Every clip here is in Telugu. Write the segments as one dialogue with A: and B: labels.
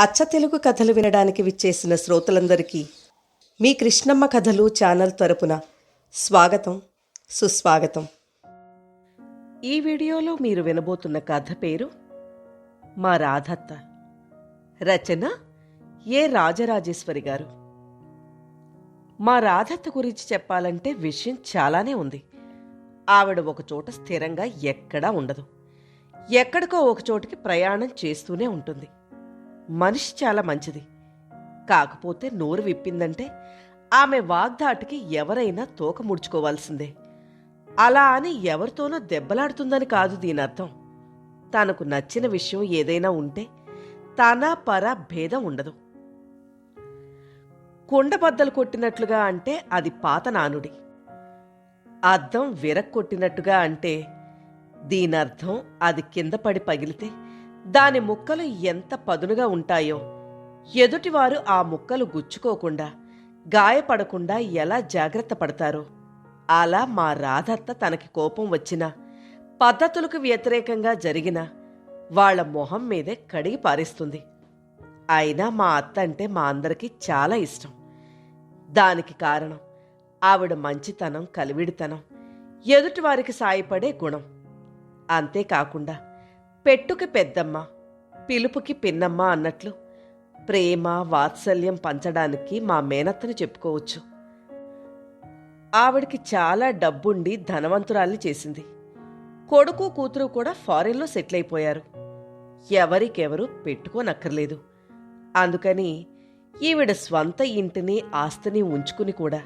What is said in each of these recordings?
A: అచ్చ తెలుగు కథలు వినడానికి విచ్చేసిన శ్రోతలందరికీ మీ కృష్ణమ్మ కథలు ఛానల్ తరపున స్వాగతం సుస్వాగతం. ఈ వీడియోలో మీరు వినబోతున్న కథ పేరు మా రాధత్త. రచన ఏ రాజరాజేశ్వరి గారు. మా రాధత్త గురించి చెప్పాలంటే విషయం చాలానే ఉంది. ఆవిడ ఒకచోట స్థిరంగా ఎక్కడా ఉండదు. ఎక్కడికో ఒకచోటికి ప్రయాణం చేస్తూనే ఉంటుంది. మనిషి చాలా మంచిది. కాకపోతే నోరు విప్పిందంటే ఆమె వాగ్దాటికి ఎవరైనా తోక ముడుచుకోవాల్సిందే. అలా అని ఎవరితోనో దెబ్బలాడుతుందని కాదు దీని అర్థం తనకు నచ్చిన విషయం ఏదైనా ఉంటే తన పర భేదం ఉండదు. కొండబద్దలు కొట్టినట్లుగా అంటే అది పాత నానుడి. అద్దం విరక్కొట్టినట్టుగా అంటే దీనర్థం అది కింద పడి పగిలితే దాని ముక్కలు ఎంత పదునుగా ఉంటాయో. ఎదుటివారు ఆ ముక్కలు గుచ్చుకోకుండా గాయపడకుండా ఎలా జాగ్రత్త పడతారో. అలా మా రాధత్త తనకి కోపం వచ్చినా పద్ధతులకు వ్యతిరేకంగా జరిగిన వాళ్ళ మొహం మీదే కడిగి పారేస్తుంది. అయినా మా అత్త అంటే మా అందరికీ చాలా ఇష్టం. దానికి కారణం ఆవిడ మంచితనం కలివిడితనం ఎదుటివారికి సాయపడే గుణం. అంతేకాకుండా పెట్టుకి పెద్దమ్మ పిలుపుకి పిన్నమ్మ అన్నట్లు ప్రేమ వాత్సల్యం పంచడానికి మా మేనత్తను చెప్పుకోవచ్చు. ఆవిడికి చాలా డబ్బుండి ధనవంతురాల్ని చేసింది. కొడుకు కూతురు కూడా ఫారెన్లో సెటిల్ అయిపోయారు ఎవరికెవరు పెట్టుకోనక్కర్లేదు. అందుకని ఈవిడ స్వంత ఇంటిని ఆస్తిని ఉంచుకుని కూడా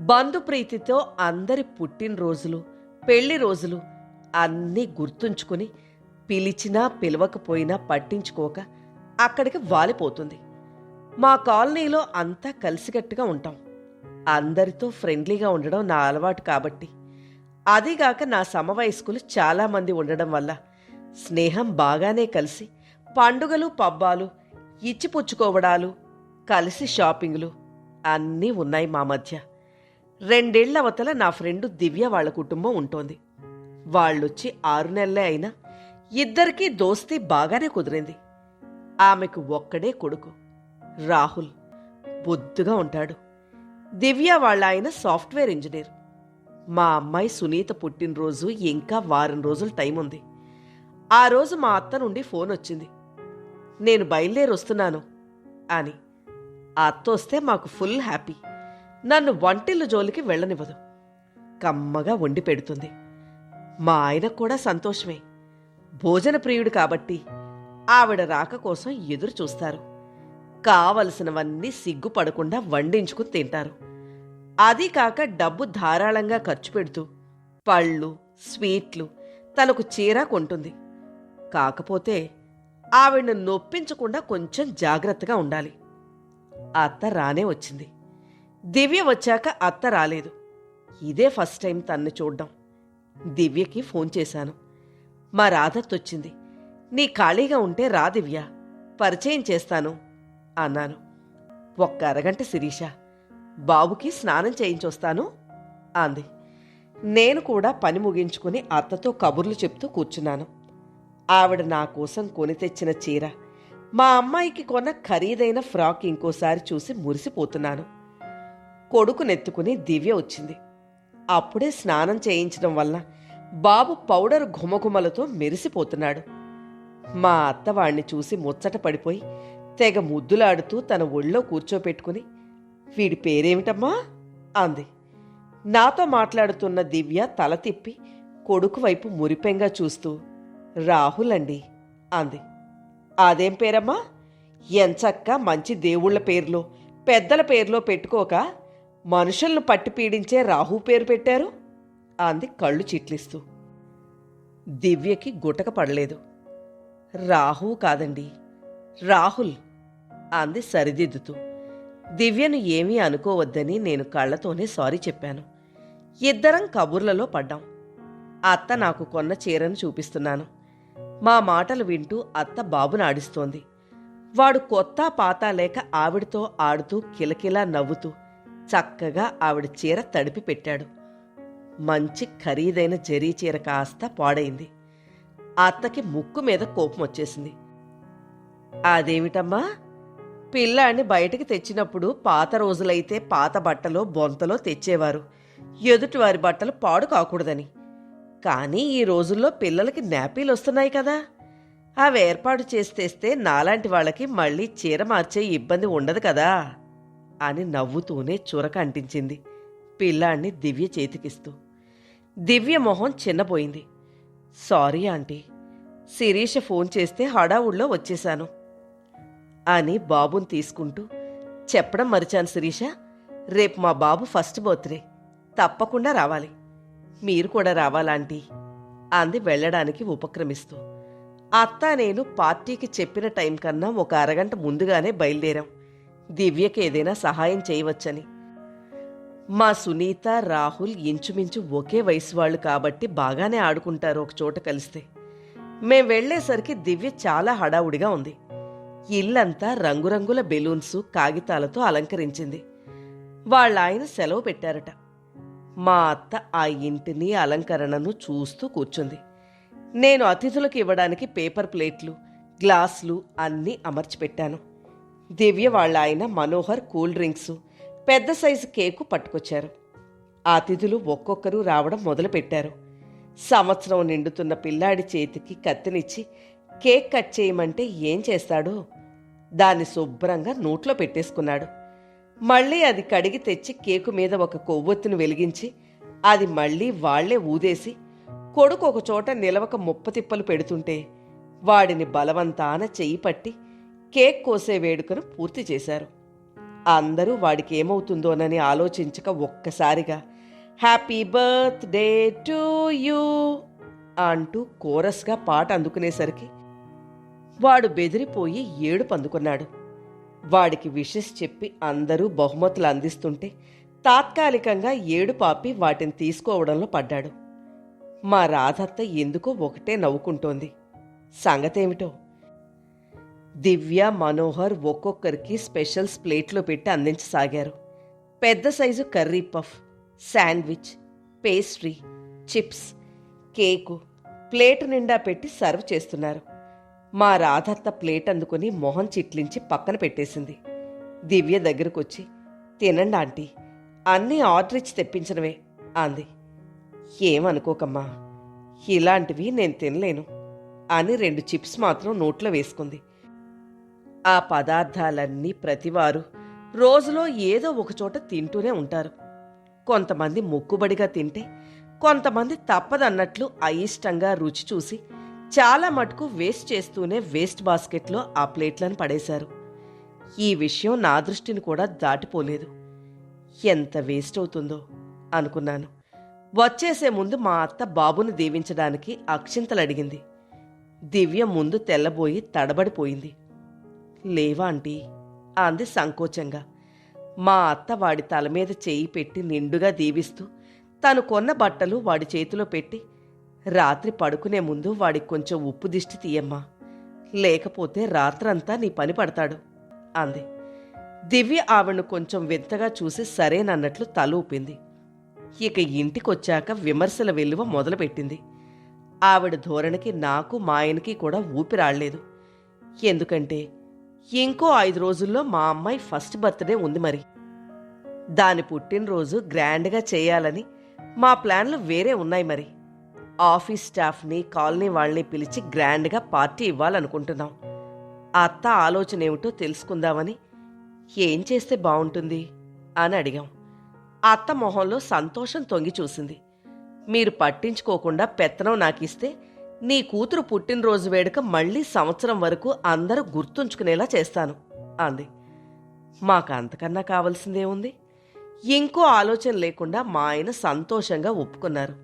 A: బంధుప్రీతితో అందరి పుట్టినరోజులు పెళ్ళి రోజులు అన్నీ గుర్తుంచుకుని పిలిచినా పిలవకపోయినా పట్టించుకోక అక్కడికి వాలిపోతుంది. మా కాలనీలో అంతా కలిసికట్టుగా ఉంటాం. అందరితో ఫ్రెండ్లీగా ఉండడం నా అలవాటు కాబట్టి. అదీగాక నా సమవయస్కులు చాలామంది ఉండడం వల్ల స్నేహం బాగానే కలిసి పండుగలు పబ్బాలు ఇచ్చిపుచ్చుకోవడాలు కలిసి షాపింగ్లు అన్నీ ఉన్నాయి మా మధ్య. రెండేళ్ళ అవతల నా ఫ్రెండు దివ్య వాళ్ళ కుటుంబం ఉంటోంది. వాళ్ళొచ్చి ఆరు నెలలే అయినా ఇద్దరికీ దోస్తీ బాగానే కుదిరింది. ఆమెకు ఒక్కడే కొడుకు రాహుల్. బొద్దుగా ఉంటాడు. దివ్య వాళ్ళ ఆయన సాఫ్ట్వేర్ ఇంజనీర్. మా అమ్మాయి సునీత పుట్టినరోజు ఇంకా వారం రోజులు టైం ఉంది. ఆ రోజు మా అత్త నుండి ఫోన్ వచ్చింది. నేను బయలుదేరి వస్తున్నాను అని. ఆ అత్త వస్తే మాకు ఫుల్ హ్యాపీ. నన్ను వంటిల్లు జోలికి వెళ్ళనివ్వదు. కమ్మగా వండి పెడుతుంది. మా ఆయనకు కూడా సంతోషమే. భోజన ప్రియుడు కాబట్టి ఆవిడ రాక కోసం ఎదురు చూస్తారు. కావలసినవన్నీ సిగ్గుపడకుండా వండించుకుని తింటారు. అది కాక డబ్బు ధారాళంగా ఖర్చు పెడుతూ పళ్ళు స్వీట్లు తనకు చీర కొంటుంది. కాకపోతే ఆవిడను నొప్పించకుండా కొంచెం జాగ్రత్తగా ఉండాలి. అత్త రానే వచ్చింది. దివ్య వచ్చాక అత్త రాలేదు. ఇదే ఫస్ట్ టైం తన్ను చూడ్డం. దివ్యకి ఫోన్ చేశాను. మా రాధత్తొచ్చింది. నీ ఖాళీగా ఉంటే రా దివ్య. పరిచయం చేస్తాను అన్నాను. ఒక్క అరగంట శిరీష. బాబుకి స్నానం చేయించొస్తాను అంది. నేను కూడా పని ముగించుకుని అత్తతో కబుర్లు చెప్తూ కూర్చున్నాను. ఆవిడ నా కోసం కొని తెచ్చిన చీర మా అమ్మాయికి కొన్న ఖరీదైన ఫ్రాక్ ఇంకోసారి చూసి మురిసిపోతున్నాను. కొడుకునెత్తుకుని దివ్య వచ్చింది. అప్పుడే స్నానం చేయించడం వల్ల బాబు పౌడర్ ఘుమఘుమలతో మెరిసిపోతున్నాడు. మా అత్త వాణ్ణి చూసి ముచ్చట పడిపోయి తెగ ముద్దులాడుతూ తన ఒళ్ళో కూర్చోపెట్టుకుని వీడి పేరేమిటమ్మా? అంది. నాతో మాట్లాడుతున్న దివ్య తల తిప్పి కొడుకు వైపు మురిపెంగా చూస్తూ రాహుల్ అండి అంది. అదేం పేరమ్మా? ఎంచక్క మంచి దేవుళ్ళ పేర్లో పెద్దల పేర్లో పెట్టుకోక మనుషులను పట్టి పీడించే రాహు పేరు పెట్టారు. అంది కళ్ళు చిట్లిస్తూ. దివ్యకి గుటక పడలేదు. రాహు కాదండి. రాహుల్ అంది సరిదిద్దుతూ. దివ్యను ఏమీ అనుకోవద్దని నేను కళ్ళతోనే సారీ చెప్పాను. ఇద్దరం కబుర్లలో పడ్డాం. అత్త నాకు కొన్న చీరను చూపిస్తున్నాను. మా మాటలు వింటూ అత్త బాబును ఆడిస్తోంది. వాడు కొత్త పాత లేక ఆవిడతో ఆడుతూ కిలకిలా నవ్వుతూ చక్కగా ఆవిడ చీర తడిపి పెట్టాడు. మంచి ఖరీదైన జరీ చీర కాస్త పాడైంది. అత్తకి ముక్కు మీద కోపం వచ్చేసింది. అదేమిటమ్మా? పిల్లాన్ని బయటికి తెచ్చినప్పుడు పాత రోజులైతే పాత బట్టలో బొంతలో తెచ్చేవారు. ఎదుటివారి బట్టలు పాడు కాకూడదని. కానీ ఈ రోజుల్లో పిల్లలకి నాపీలు వస్తున్నాయి కదా. అవి ఏర్పాటు చేసి తెస్తే నాలాంటి వాళ్ళకి మళ్ళీ చీర మార్చే ఇబ్బంది ఉండదు కదా అని నవ్వుతూనే చురక అంటించింది. పిల్లాన్ని దివ్య చేతికిస్తూ. దివ్య మొహం చిన్నపోయింది సారీ ఆంటీ శిరీష ఫోన్ చేస్తే హడావుల్లో వచ్చేశాను అని బాబుని తీసుకుంటూ చెప్పడం మరిచాను శిరీష రేపు మా బాబు ఫస్ట్ బర్త్డే తప్పకుండా రావాలి. మీరు కూడా రావాలాంటీ అంది వెళ్ళడానికి ఉపక్రమిస్తూ. అత్త నేను పార్టీకి చెప్పిన టైం కన్నా ఒక అరగంట ముందుగానే బయలుదేరాం. దివ్యకి ఏదైనా సహాయం చేయవచ్చని. మా సునీత రాహుల్ ఇంచుమించు ఒకే వయసు వాళ్ళు కాబట్టి బాగానే ఆడుకుంటారు ఒక చోట కలిస్తే. మేం వెళ్ళేసరికి దివ్య చాలా హడావుడిగా ఉంది. ఇల్లంతా రంగురంగుల బెలూన్స్ కాగితాలతో అలంకరించింది. వాళ్ళ ఆయన సెలవు పెట్టారట. మా అత్త ఆ ఇంటిని అలంకరణను చూస్తూ కూర్చుంది. నేను అతిథులకు ఇవ్వడానికి పేపర్ ప్లేట్లు గ్లాసులు అన్నీ అమర్చిపెట్టాను దివ్య వాళ్ళ ఆయన మనోహర్ కూల్ డ్రింక్స్ పెద్ద సైజు కేకు పట్టుకొచ్చారు. అతిథులు ఒక్కొక్కరు రావడం మొదలుపెట్టారు. సంవత్సరం నిండుతున్న పిల్లాడి చేతికి కత్తినిచ్చి కేక్ కట్ చేయమంటే ఏం చేస్తాడో? దాన్ని శుభ్రంగా నోట్లో పెట్టేసుకున్నాడు. మళ్ళీ అది కడిగి తెచ్చి కేకు మీద ఒక కొవ్వొత్తును వెలిగించి అది మళ్ళీ వాళ్ళే ఊదేసి కొడుకు ఒక చోట నిలవక ముప్పతిప్పలు పెడుతుంటే వాడిని బలవంతాన చెయ్యి పట్టి కేక్ కోసే వేడుకను పూర్తి చేశారు. అందరూ వాడికి ఏమవుతుందోనని ఆలోచించక ఒక్కసారిగా హ్యాపీ బర్త్డే టు యూ అంటూ కోరస్గా పాట అందుకునేసరికి వాడు బెదిరిపోయి ఏడుపు అందుకున్నాడు. వాడికి విషెస్ చెప్పి అందరూ బహుమతులు అందిస్తుంటే తాత్కాలికంగా ఏడు పాపి వాటిని తీసుకోవడంలో పడ్డాడు. మా రాధత్త ఎందుకో ఒకటే నవ్వుకుంటోంది. సంగతేమిటో? దివ్య మనోహర్ ఒక్కొక్కరికి స్పెషల్స్ ప్లేట్లో పెట్టి అందించసాగారు. పెద్ద size curry puff sandwich pastry chips cake plate నిండా పెట్టి సర్వ్ చేస్తున్నారు. మా రాధత్త ప్లేట్ అందుకుని మొహం చిట్లించి పక్కన పెట్టేసింది. దివ్య దగ్గరకొచ్చి తినండి ఆంటీ అన్నీ ఆర్డర్ ఇచ్చి తెప్పించడమే అంది. ఏమనుకోకమ్మా ఇలాంటివి నేను తినలేను అని రెండు చిప్స్ మాత్రం నోట్లో వేసుకుంది. ఆ పదార్థాలన్నీ ప్రతివారు రోజులో ఏదో ఒకచోట తింటూనే ఉంటారు. కొంతమంది మొక్కుబడిగా తింటే కొంతమంది తప్పదన్నట్లు అయిష్టంగా రుచి చూసి చాలా మటుకు వేస్ట్ చేస్తూనే వేస్ట్ బాస్కెట్లో ఆ ప్లేట్లను పడేశారు. ఈ విషయం నా దృష్టిని కూడా దాటిపోలేదు. ఎంత వేస్ట్ అవుతుందో అనుకున్నాను. వచ్చేసే ముందు మా అత్త బాబుని దీవించడానికి అక్షింతలు అడిగింది. దివ్య ముందు తెల్లబోయి తడబడిపోయింది. లేవా ఆంటీ అంది సంకోచంగా. మా అత్త వాడి తల మీద చేయి పెట్టి నిండుగా దీవిస్తూ తను కొన్న బట్టలు వాడి చేతిలో పెట్టి రాత్రి పడుకునే ముందు వాడికి కొంచెం ఉప్పు దిష్టి తీయమ్మా. లేకపోతే రాత్రంతా నీ పని పడతాడు అంది. దివ్య ఆవిడను కొంచెం వింతగా చూసి సరేనన్నట్లు తల ఊపింది. ఇక ఇంటికొచ్చాక విమర్శల వెలువ మొదలుపెట్టింది. ఆవిడ ధోరణికి నాకు మా ఆయనకి కూడా ఊపిరాడలేదు. ఎందుకంటే ఇంకో ఐదు రోజుల్లో మా అమ్మాయి ఫస్ట్ బర్త్డే ఉంది మరి. దాని పుట్టినరోజు గ్రాండ్గా చేయాలని మా ప్లాన్లు వేరే ఉన్నాయి మరి. ఆఫీస్ స్టాఫ్ని కాలనీ వాళ్ళని పిలిచి గ్రాండ్గా పార్టీ ఇవ్వాలనుకుంటున్నాం. అత్త ఆలోచన ఏమిటో తెలుసుకుందామని ఏం చేస్తే బాగుంటుంది అని అడిగాం. అత్త మొహంలో సంతోషం తొంగి చూసింది. మీరు పట్టించుకోకుండా పెత్తనం నాకిస్తే నీ కూతురు పుట్టినరోజు వేడుక మళ్ళీ సంవత్సరం వరకు అందరూ గుర్తుంచుకునేలా చేస్తాను అంది. మాకు అంతకన్నా కావలసిందేముంది ఇంకో ఆలోచన లేకుండా మా ఆయన సంతోషంగా ఒప్పుకున్నారు.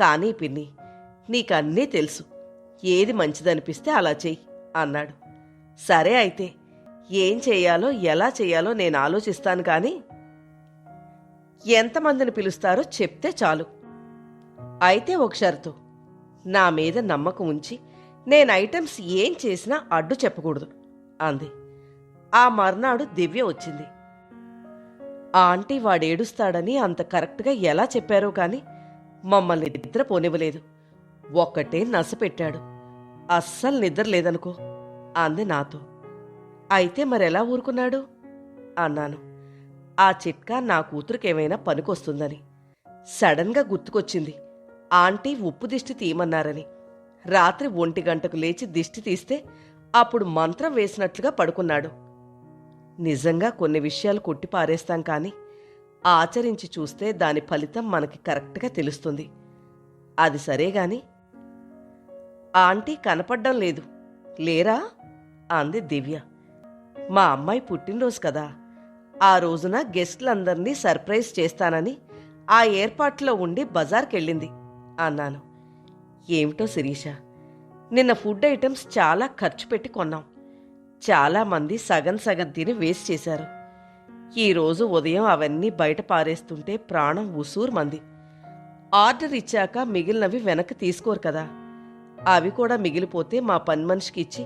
A: కానీ పిన్ని నీకన్నీ తెలుసు. ఏది మంచిదనిపిస్తే అలా చెయ్యి అన్నాడు. సరే అయితే ఏం చేయాలో ఎలా చేయాలో నేను ఆలోచిస్తాను కానీ ఎంతమందిని పిలుస్తారో చెప్తే చాలు. అయితే ఒక షరతు. నా మీద నమ్మకం ఉంచి నేను ఐటమ్స్ ఏం చేసినా అడ్డు చెప్పకూడదు అంది. ఆ మర్నాడు దివ్య వచ్చింది. ఆ ఆంటీ వాడేడుస్తాడని అంత కరెక్ట్గా ఎలా చెప్పారో కానీ మమ్మల్ని నిద్ర పోనివ్వలేదు ఒక్కటే నసపెట్టాడు అస్సలు నిద్ర లేదనుకో అంది నాతో. అయితే మరెలా ఊరుకున్నాడు? అన్నాను. ఆ చిట్కా నా కూతురికేమైనా పనికొస్తుందని. సడన్గా గుర్తుకొచ్చింది. ఆంటీ ఉప్పు దిష్టి తీయమన్నారని. రాత్రి ఒంటి గంటకు లేచి దిష్టి తీస్తే అప్పుడు మంత్రం వేసినట్లుగా పడుకున్నాడు. నిజంగా కొన్ని విషయాలు కొట్టి పారేస్తాం కానీ ఆచరించి చూస్తే దాని ఫలితం మనకి కరెక్ట్గా తెలుస్తుంది. అది సరే గాని ఆంటీ కనపడ్డం లేదు. లేరా? అంది దివ్య. మా అమ్మాయి పుట్టినరోజు కదా. ఆ రోజున గెస్టులందరినీ సర్ప్రైజ్ చేస్తానని ఆ ఏర్పాట్లో ఉండి బజార్కెళ్ళింది. అన్నాను. ఏమిటో శిరీష నిన్న ఫుడ్ ఐటమ్స్ చాలా ఖర్చు పెట్టి కొన్నాం. చాలామంది సగం సగం తిని వేస్ట్ చేశారు. ఈరోజు ఉదయం అవన్నీ బయట పారేస్తుంటే ప్రాణం ఉసూరు మంది ఆర్డర్ ఇచ్చాక మిగిలినవి వెనక్కి తీసుకోరు కదా. అవి కూడా మిగిలిపోతే మా పని మనిషికి ఇచ్చి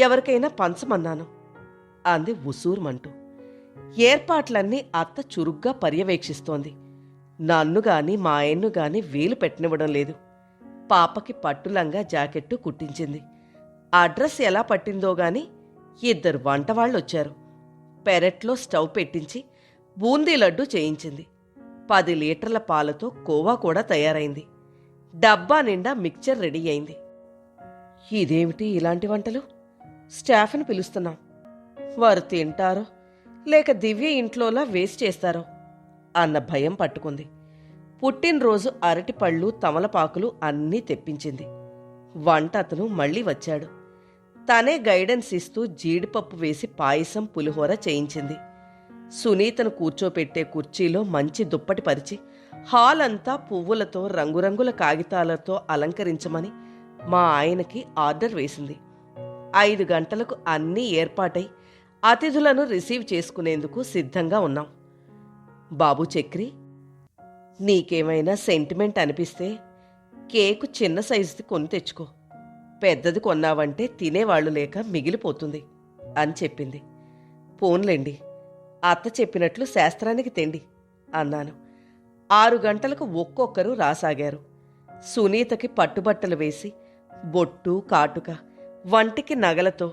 A: ఎవరికైనా పంచమన్నాను అంది ఉసూరుమంటూ. ఏర్పాట్లన్నీ అత్త చురుగ్గా పర్యవేక్షిస్తోంది. నన్ను గాని మా ఆయన్ను గాని వీలు పెట్టనివ్వడం లేదు. పాపకి పట్టులంగా జాకెట్టు కుట్టించింది. ఆ డ్రెస్ ఎలా పట్టిందో గాని ఇద్దరు వంటవాళ్ళొచ్చారు. పెరట్లో స్టవ్ పెట్టించి బూందీ లడ్డు చేయించింది. పది లీటర్ల పాలతో కోవా కూడా తయారైంది. డబ్బా నిండా మిక్చర్ రెడీ అయింది. ఇదేమిటి ఇలాంటి వంటలు? స్టాఫ్ని పిలుస్తున్నాం. వారు తింటారో లేక దివ్య ఇంట్లోలా వేస్ట్ చేస్తారో? అన్న భయం పట్టుకుంది. పుట్టినరోజు అరటిపళ్ళు తమలపాకులు అన్నీ తెప్పించింది. వంట అతను మళ్ళీ వచ్చాడు. తనే గైడెన్స్ ఇస్తూ జీడిపప్పు వేసి పాయసం పులిహోర చేయించింది. సునీతను కూర్చోపెట్టే కుర్చీలో మంచి దుప్పటి పరిచి హాల్ అంతా పువ్వులతో రంగురంగుల కాగితాలతో అలంకరించమని మా ఆయనకి ఆర్డర్ వేసింది. ఐదు గంటలకు అన్నీ ఏర్పాటై అతిథులను రిసీవ్ చేసుకునేందుకు సిద్ధంగా ఉన్నాం. బాబు చక్రి నీకేమైనా సెంటిమెంట్ అనిపిస్తే కేకు చిన్న సైజుది కొని తెచ్చుకో. పెద్దది కొన్నావంటే తినేవాళ్ళు లేక మిగిలిపోతుంది అని చెప్పింది. పోన్లేండి అత్త చెప్పినట్లు శాస్త్రానికి తెండి అన్నాను. ఆరు గంటలకు ఒక్కొక్కరు రాసాగారు. సునీతకి పట్టుబట్టలు వేసి బొట్టు కాటుక వంటికి నగలతో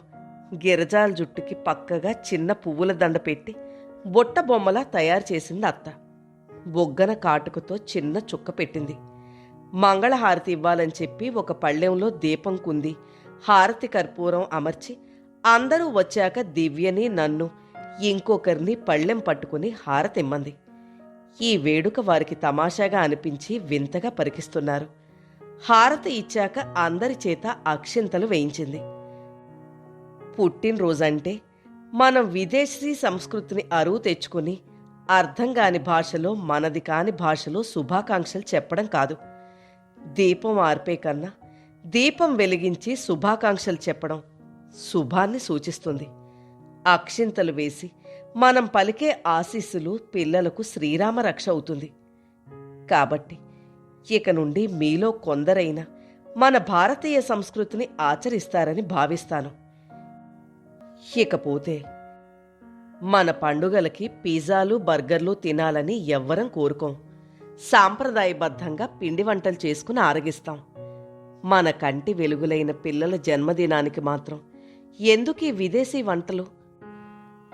A: గిరజాల జుట్టుకి పక్కగా చిన్న పువ్వుల దండ పెట్టి బొట్ట బొమ్మలా తయారు చేసింది అత్త. బొగ్గన కాటుకతో చిన్న చుక్క పెట్టింది. మంగళహారతి ఇవ్వాలని చెప్పి ఒక పళ్ళెంలో దీపం కుంది. హారతి కర్పూరం అమర్చి అందరూ వచ్చాక దివ్యని నన్ను ఇంకొకరిని పళ్ళెం పట్టుకుని హారతిమ్మంది. ఈ వేడుక వారికి తమాషాగా అనిపించి వింతగా పరికిస్తున్నారు. హారతి ఇచ్చాక అందరి చేత అక్షింతలు వేయించింది. పుట్టినరోజంటే మనం విదేశీ సంస్కృతిని అరువు తెచ్చుకుని అర్థం కాని భాషలో మనది కాని భాషలో శుభాకాంక్షలు చెప్పడం కాదు. దీపం ఆర్పే కన్నా దీపం వెలిగించి శుభాకాంక్షలు చెప్పడం శుభాన్ని సూచిస్తుంది. అక్షింతలు వేసి మనం పలికే ఆశీస్సులు పిల్లలకు శ్రీరామ రక్ష అవుతుంది. కాబట్టి ఇక నుండి మీలో కొందరైనా మన భారతీయ సంస్కృతిని ఆచరిస్తారని భావిస్తాను. ఇకపోతే మన పండుగలకి పిజ్జాలు బర్గర్లు తినాలని ఎవ్వరం కోరుకోం. సాంప్రదాయబద్ధంగా పిండి వంటలు చేసుకుని ఆరగిస్తాం. మన కంటి వెలుగులైన పిల్లల జన్మదినానికి మాత్రం ఎందుకు ఈ విదేశీ వంటలు?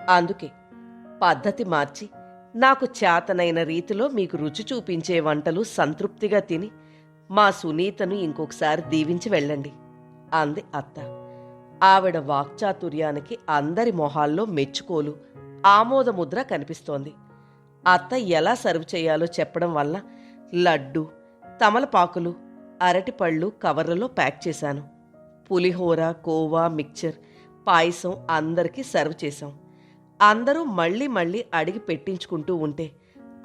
A: అందుకే పద్ధతి మార్చి నాకు చేతనైన రీతిలో మీకు రుచి చూపించే వంటలు సంతృప్తిగా తిని మా సునీతను ఇంకొకసారి దీవించి వెళ్ళండి. అంది అత్త. ఆవిడ వాక్చాతుర్యానికి అందరి మొహాల్లో మెచ్చుకోలు ఆమోదముద్ర కనిపిస్తోంది. అత్త ఎలా సర్వ్ చేయాలో చెప్పడం వల్ల లడ్డు తమలపాకులు అరటిపళ్ళు కవర్లలో ప్యాక్ చేశాను. పులిహోర కోవా మిక్చర్ పాయసం అందరికీ సర్వ్ చేశాం. అందరూ మళ్ళీ మళ్ళీ అడిగి పెట్టించుకుంటూ ఉంటే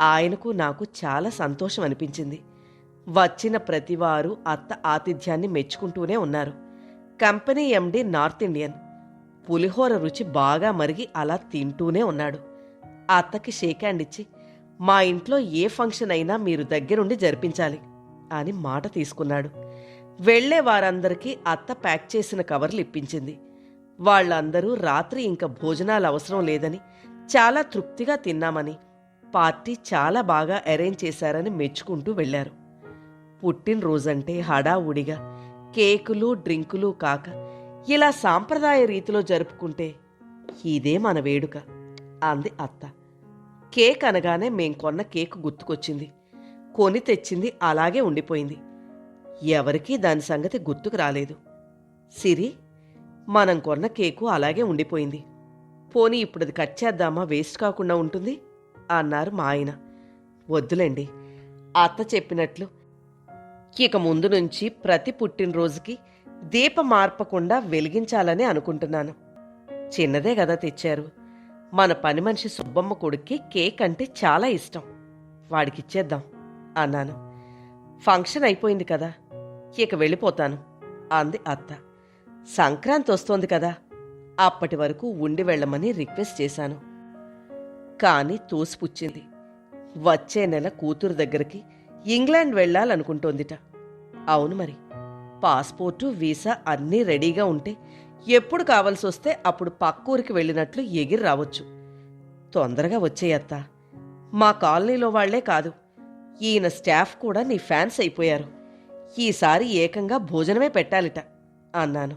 A: ఆయనకు నాకు చాలా సంతోషం అనిపించింది వచ్చిన ప్రతివారు అత్త ఆతిథ్యాన్ని మెచ్చుకుంటూనే ఉన్నారు. కంపెనీ ఎండి నార్త్ ఇండియన్ పులిహోర రుచి బాగా మరిగి అలా తింటూనే ఉన్నాడు. అత్తకి షేక్ హ్యాండ్ ఇచ్చి మా ఇంట్లో ఏ ఫంక్షన్ అయినా మీరు దగ్గరుండి జరిపించాలి అని మాట తీసుకున్నాడు. వెళ్ళే వారందరికీ అత్త ప్యాక్ చేసిన కవర్లు ఇప్పించింది. వాళ్ళందరూ రాత్రి ఇంకా భోజనాలు అవసరం లేదని చాలా తృప్తిగా తిన్నామని పార్టీ చాలా బాగా అరేంజ్ చేశారని మెచ్చుకుంటూ వెళ్ళారు పుట్టినరోజంటే హడావుడిగా కేకులు డ్రింకులు కాక ఇలా సాంప్రదాయ రీతిలో జరుపుకుంటే ఇదే మన వేడుక అంది అత్త. కేక్ అనగానే మేం కొన్న కేక్ గుర్తుకొచ్చింది. కొని తెచ్చింది అలాగే ఉండిపోయింది. ఎవరికీ దాని సంగతి గుర్తుకు రాలేదు. సిరి మనం కొన్న కేకు అలాగే ఉండిపోయింది. పోనీ ఇప్పుడు అది కట్ చేద్దామా వేస్ట్ కాకుండా ఉంటుంది? అన్నారు మా ఆయన. వద్దులేండి అత్త చెప్పినట్లు ఇక ముందు నుంచి ప్రతి పుట్టినరోజుకి దీపం మార్పకుండా వెలిగించాలని అనుకుంటున్నాను. చిన్నదే కదా తెచ్చారు. మన పని మనిషి సుబ్బమ్మ కొడుక్కి కేక్ అంటే చాలా ఇష్టం. వాడికిచ్చేద్దాం అన్నాను. ఫంక్షన్ అయిపోయింది కదా ఇక వెళ్ళిపోతాను అంది అత్త. సంక్రాంతి వస్తోంది కదా అప్పటి వరకు ఉండి వెళ్ళమని రిక్వెస్ట్ చేశాను. కానీ తోసిపుచ్చింది. వచ్చే నెల కూతురు దగ్గరికి ఇంగ్లాండ్ వెళ్ళాలనుకుంటోందిట. అవును మరి. పాస్పోర్టు వీసా అన్నీ రెడీగా ఉంటే ఎప్పుడు కావాల్సి వస్తే అప్పుడు పక్కూరికి వెళ్ళినట్లు ఎగిరి రావచ్చు. తొందరగా వచ్చేయత్త మా కాలనీలో వాళ్ళే కాదు. ఈయన స్టాఫ్ కూడా నీ ఫ్యాన్స్ అయిపోయారు. ఈసారి ఏకంగా భోజనమే పెట్టాలిట అన్నాను.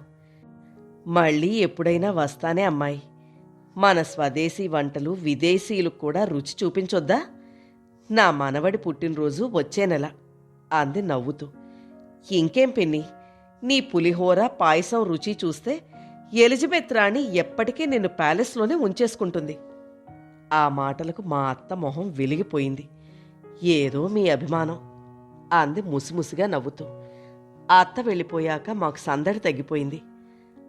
A: మళ్ళీ ఎప్పుడైనా వస్తానే అమ్మాయి. మన స్వదేశీ వంటలు విదేశీయులకు కూడా రుచి చూపించొద్దా? నా మనవడి పుట్టినరోజు వచ్చే నెల అంది నవ్వుతూ. ఇంకేం పిన్ని నీ పులిహోర పాయసం రుచి చూస్తే ఎలిజబెత్ రాణి ఎప్పటికీ నిన్ను ప్యాలెస్లోనే ఉంచేసుకుంటుంది. ఆ మాటలకు మా అత్త మొహం వెలిగిపోయింది. ఏదో మీ అభిమానం అంది ముసిముసిగా నవ్వుతూ. ఆ అత్త వెళ్ళిపోయాక మాకు సందడి తగ్గిపోయింది.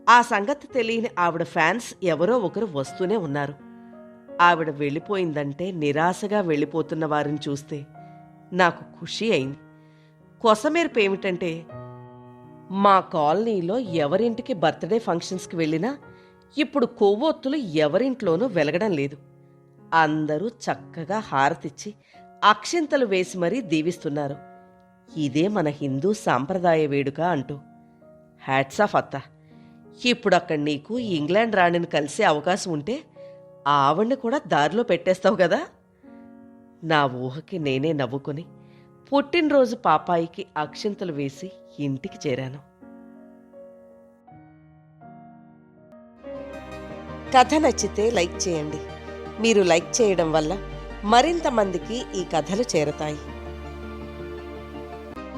A: ఆ సంగతి తెలియని ఆవిడ ఫ్యాన్స్ ఎవరో ఒకరు వస్తూనే ఉన్నారు. ఆవిడ వెళ్ళిపోయిందంటే నిరాశగా వెళ్ళిపోతున్న వారిని చూస్తే నాకు ఖుషి అయింది. కొసమేర్పు ఏమిటంటే మా కాలనీలో ఎవరింటికి బర్త్డే ఫంక్షన్స్కి వెళ్ళినా ఇప్పుడు కొవ్వొత్తులు ఎవరింట్లోనూ వెలగడం లేదు. అందరూ చక్కగా హారతిచ్చి అక్షింతలు వేసి మరీ దీవిస్తున్నారు. ఇదే మన హిందూ సాంప్రదాయ వేడుక అంటూ. హ్యాట్స్ ఆఫ్ అత్త. ఇప్పుడు అక్కడ నీకు ఇంగ్లాండ్ రాణిని కలిసే అవకాశం ఉంటే ఆవిడ్ని కూడా దారిలో పెట్టేస్తావు కదా? నా ఊహకి నేనే నవ్వుకొని పుట్టినరోజు పాపాయికి అక్షింతలు వేసి ఇంటికి చేరాను. కథ నచ్చితే లైక్ చేయండి. మీరు లైక్ చేయడం వల్ల మరింత మందికి ఈ కథలు చేరతాయి.